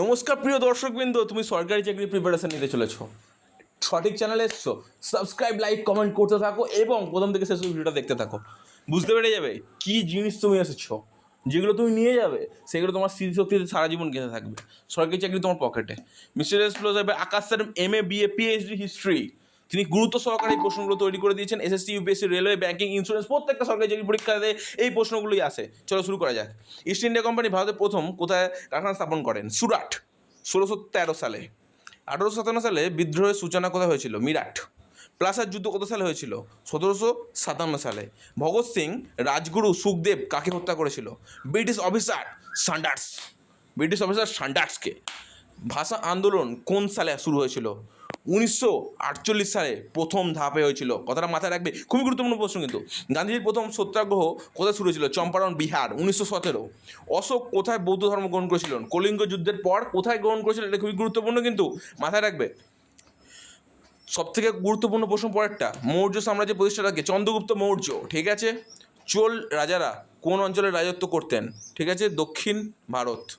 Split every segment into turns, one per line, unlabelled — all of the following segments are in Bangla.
নমস্কার প্রিয় দর্শকবৃন্দ, তুমি সরকারি চাকরির প্রিপারেশান নিতে চলেছ। সঠিক চ্যানেলে এসছো সাবস্ক্রাইব লাইক কমেন্ট করতে থাকো এবং প্রথম থেকে শেষ ভিডিওটা দেখতে থাকো। বুঝতে পেরে যাবে কি জিনিস তুমি এসেছ, যেগুলো তুমি নিয়ে যাবে, সেগুলো তোমার স্মৃতিশক্তিতে সারা জীবন গেঁথে থাকবে। সরকারি চাকরি তোমার পকেটে মিস্টার এসপ্লো হবে Akash sir M A B A PhD history তিনি গুরুত্ব সহকারে এই প্রশ্নগুলো তৈরি করে দিয়েছেন SSC UPSC railway banking insurance প্রত্যেকটা সরকারি চাকরি পরীক্ষাতে এই প্রশ্নগুলোই আসে চলো শুরু করা যাক। ইস্ট ইন্ডিয়া কোম্পানি ভারতের প্রথম কোথায় কারখানা স্থাপন করেন? সুরাট, ষোলোশো তেরো সালে। আঠারোশো সাতান্ন সালে বিদ্রোহের সূচনা কোথায় হয়েছিল? মিরাট। প্লাসার যুদ্ধ কত সালে হয়েছিল? সতেরোশো সাতান্ন সালে। ভগৎ সিং, রাজগুরু সুখদেব কাকে হত্যা করেছিল? British officer Saunders. British officer সান্ডার্সকে। ভাষা আন্দোলন কোন সালে শুরু হয়েছিল? উনিশশো আটচল্লিশ সালে প্রথম ধাপে হয়েছিল। কথাটা মাথায় রাখবে, খুবই গুরুত্বপূর্ণ প্রশ্ন কিন্তু। গান্ধীজির প্রথম সত্যাগ্রহ কোথায় শুরু হয়েছিল? চম্পারণ, বিহার, উনিশশো সতেরো। অশোক কোথায় বৌদ্ধ ধর্ম গ্রহণ করেছিলেন? কলিঙ্গ যুদ্ধের পর কোথায় গ্রহণ করেছিলেন? এটা খুবই গুরুত্বপূর্ণ কিন্তু, মাথায় রাখবে। সব থেকে গুরুত্বপূর্ণ প্রশ্ন পরেরটা, মৌর্য সাম্রাজ্যের প্রতিষ্ঠাতাকে চন্দ্রগুপ্ত মৌর্য, ঠিক আছে? চোল রাজারা কোন অঞ্চলে রাজত্ব করতেন? ঠিক আছে? দক্ষিণ ভারত।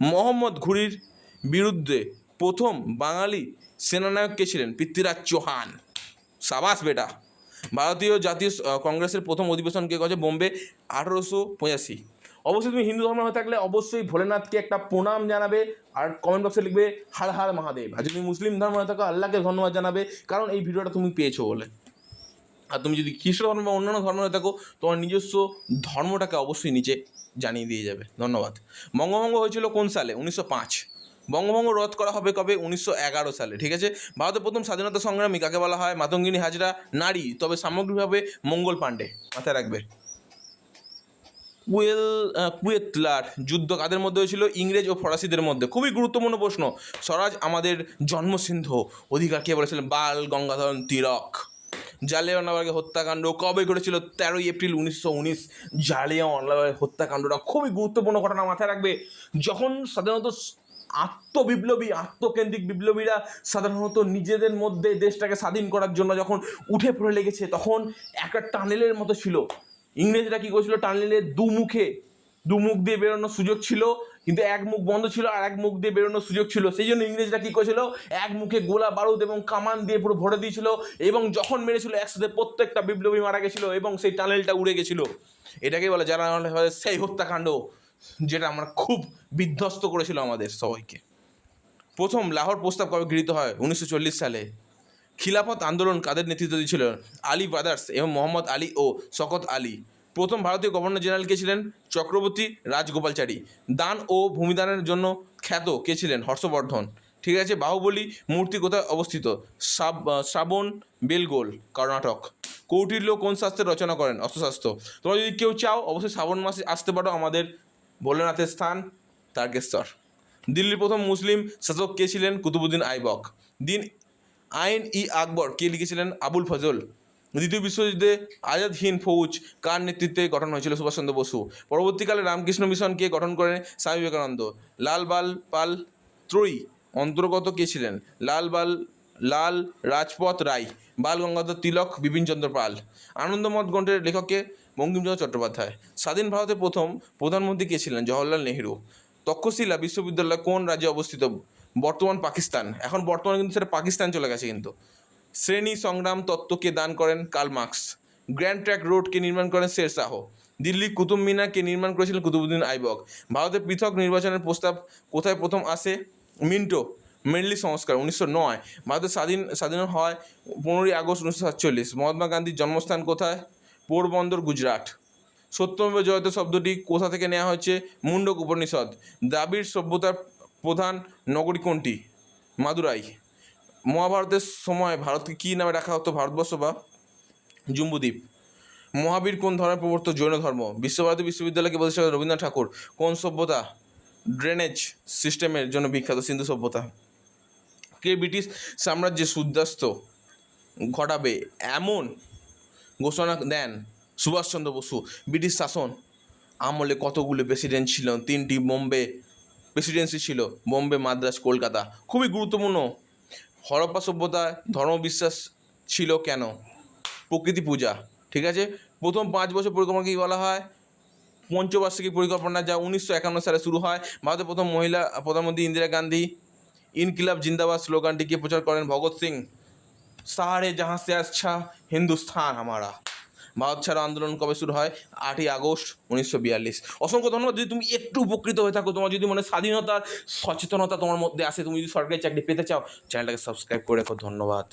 মোহাম্মদ ঘুরির বিরুদ্ধে প্রথম বাঙালি সেনানায়ক কে ছিলেন? পৃথ্বীরাজ চৌহান। সাবাস বেটা। ভারতীয় জাতীয় কংগ্রেসের প্রথম অধিবেশন কে করেছে? বোম্বে, আঠারোশো পঁচাশি। অবশ্যই তুমি হিন্দু ধর্ম হয়ে থাকলে অবশ্যই ভোলেনাথকে একটা প্রণাম জানাবে আর কমেন্ট বক্সে লিখবে, হার হার মহাদেব। আর যদি তুমি মুসলিম ধর্ম হয়ে থাকো, আল্লাহকে ধন্যবাদ জানাবে, কারণ এই ভিডিওটা তুমি পেয়েছ বলে। আর তুমি যদি খ্রিস্ট ধর্ম বা অন্যান্য ধর্ম হয়ে থাকো, তোমার নিজস্ব ধর্মটাকে অবশ্যই নিচে জানিয়ে দিয়ে যাবে। ধন্যবাদ। বঙ্গভঙ্গ হয়েছিল কোন সালে? উনিশশো পাঁচ। বঙ্গভঙ্গ রদ করা হবে কবে? উনিশশো এগারো সালে, ঠিক আছে? ভারতের প্রথম স্বাধীনতা সংগ্রামী কাকে বলা হয়? মাতঙ্গিনী হাজরা, নারী। তবে সামগ্রিকভাবে মঙ্গল পাণ্ডে, মাথায় রাখবে। কুয়েল কুয়েতলার যুদ্ধ কাদের মধ্যে হয়েছিল? ইংরেজ ও ফরাসিদের মধ্যে। খুবই গুরুত্বপূর্ণ প্রশ্ন। স্বরাজ আমাদের জন্মসিন্ধ। অধিকার কে বলেছিলেন? বাল গঙ্গাধরন তিলক। জালিয়ানওয়ালাবাগের হত্যাকাণ্ড কবে ঘটেছিল? তেরোই এপ্রিল উনিশশো উনিশ। জালিয়ানওয়ালাবাগের হত্যাকাণ্ডটা খুবই গুরুত্বপূর্ণ ঘটনা মাথায় রাখবে। যখন সাধারণত আত্মবিপ্লবী, আত্মকেন্দ্রিক বিপ্লবীরা সাধারণত নিজেদের মধ্যে দেশটাকে স্বাধীন করার জন্য যখন উঠে পড়ে লেগেছে, তখন একটা টানেলের মতো ছিল। ইংরেজরা কী করেছিল? টানেলের দুমুখে দুমুখ দিয়ে বেরোনোর সুযোগ ছিল, কিন্তু এক মুখ বন্ধ ছিল আর এক মুখ দিয়ে বেরোনোর সুযোগ ছিল। সেই জন্য ইংরেজরা কী করেছিল? এক মুখে গোলা বারুদ এবং কামান দিয়ে পুরো ভরে দিয়েছিল এবং যখন মেরেছিল একসাথে প্রত্যেকটা বিপ্লবী মারা গেছিল এবং সেই টানেলটা উড়ে গেছিল। এটাকেই বলে যারা সেই হত্যাকাণ্ড। যেটা আমরা খুব বিধ্বস্ত করেছিল আমাদের সবাইকে। প্রথম লাহোর প্রস্তাব কবে গৃহীত হয়? উনিশশো চল্লিশ সালে। খিলাফত আন্দোলন কাদের নেতৃত্ব দিয়েছিল? আলী ব্রাদার্স এবং মোহাম্মদ আলী ও শকত আলী। প্রথম ভারতীয় গভর্নর জেনারেল কে ছিলেন? চক্রবর্তী রাজগোপালচারী। দান ও ভূমিদানের জন্য খ্যাত কে ছিলেন? হর্ষবর্ধন। ঠিক আছে, বাহুবলী মূর্তি কোথায় অবস্থিত? শ্রাবণ বেলগোল, কর্ণাটক। কৌটিল্য কোন শাস্ত্রের রচনা করেন? অস্ত্রশাস্ত্র। তোমরা যদি কেউ চাও, অবশ্যই শ্রাবণ মাসে আসতে পারো আমাদের ভোলেনাথের স্থান, তারকেশ্বর। দিল্লির প্রথম মুসলিম শাসক কে ছিলেন? কুতুবুদ্দিন আইবক। দিন আইন ই আকবর কে লিখেছিলেন? আবুল ফজল। দ্বিতীয় বিশ্বযুদ্ধে আজাদ হিন্দ ফৌজ কার নেতৃত্বে গঠন হয়েছিল? সুভাষচন্দ্র বসু। পরবর্তীকালে রামকৃষ্ণ মিশন কে গঠন করেন? স্বামী বিবেকানন্দ। লাল বাল পাল ত্রয়ী অন্তর্গত কে ছিলেন? লাল বাল, লাল রাজপথ রায়, বাল গঙ্গাধর তিলক, বিপিনচন্দ্র পাল। আনন্দমঠ গ্রন্থের লেখককে বঙ্কিমচন্দ্র চট্টোপাধ্যায়। স্বাধীন ভারতের প্রথম প্রধানমন্ত্রী কে ছিলেন? জওহরলাল নেহেরু। তক্ষশিলা বিশ্ববিদ্যালয় কোন রাজ্যে অবস্থিত? বর্তমান পাকিস্তান। এখন বর্তমানে কিন্তু সেটা পাকিস্তান চলে গেছে কিন্তু। শ্রেণি সংগ্রাম তত্ত্বকে দান করেন? Karl Marx. গ্র্যান্ড ট্র্যাক রোডকে নির্মাণ করেন? শের শাহ। দিল্লি কুতুব মিনারকে নির্মাণ করেছিলেন? কুতুবুদ্দিন আইবক। ভারতের পৃথক নির্বাচনের প্রস্তাব কোথায় প্রথম আসে? মিন্টো, মেনলি সংস্কার, উনিশশো নয়। ভারতের স্বাধীন স্বাধীন হয় পনেরোই আগস্ট উনিশশো সাতচল্লিশ। মহাত্মা গান্ধীর জন্মস্থান কোথায়? পোরবন্দর গুজরাট। সত্যমেব জয়তে শব্দটি কোথা থেকে নেওয়া হয়েছে? মুন্ডক উপনিষদ। দ্রাবিড় সভ্যতার প্রধান নগরী কোনটি? মাদুরাই। মহাভারতের সময় ভারতকে কী নামে রাখা হতো ভারতবর্ষ বা জম্বুদ্বীপ? মহাবীর কোন ধর্মের প্রবর্তক? জৈন ধর্ম। বিশ্বভারতী বিশ্ববিদ্যালয়কে প্রতিষ্ঠা রবীন্দ্রনাথ ঠাকুর? কোন সভ্যতা? ড্রেনেজ সিস্টেমের জন্য বিখ্যাত সিন্ধু সভ্যতা। কে ব্রিটিশ সাম্রাজ্যের সূর্যাস্ত ঘটাবে? এমন ঘোষণা দেন সুভাষচন্দ্র বসু, ব্রিটিশ শাসন আমলে কতগুলো প্রেসিডেন্ট ছিল? তিনটি বোম্বে প্রেসিডেন্সি ছিল, বোম্বে, মাদ্রাজ, কলকাতা। খুবই গুরুত্বপূর্ণ। হরপ্পা সভ্যতায় ধর্মবিশ্বাস ছিল কেন? প্রকৃতি পূজা, ঠিক আছে? প্রথম পাঁচ বছর পরিক্রমাকে কী বলা হয়? পঞ্চবার্ষিকী পরিকল্পনা যা উনিশশো একান্ন সালে শুরু হয়। ভারতের প্রথম মহিলা প্রধানমন্ত্রী ইন্দিরা গান্ধী। ইনকিলাব জিন্দাবাদ স্লোগানটিকে প্রচার করেন? ভগৎ সিং। সাহারে জাহাঁ সে আচ্ছা হিন্দুস্থান আমারা ভারত ছাড়ো আন্দোলন কবে শুরু হয় আটই আগস্ট উনিশশো বিয়াল্লিশ অসংখ্য ধন্যবাদ যদি তুমি একটু উপকৃত হয়ে থাকো তোমার যদি মনে স্বাধীনতার সচেতনতা তোমার মধ্যে আসে তুমি যদি সরকারি চাকরি পেতে চাও চ্যানেলটাকে সাবস্ক্রাইব করে রেখো। ধন্যবাদ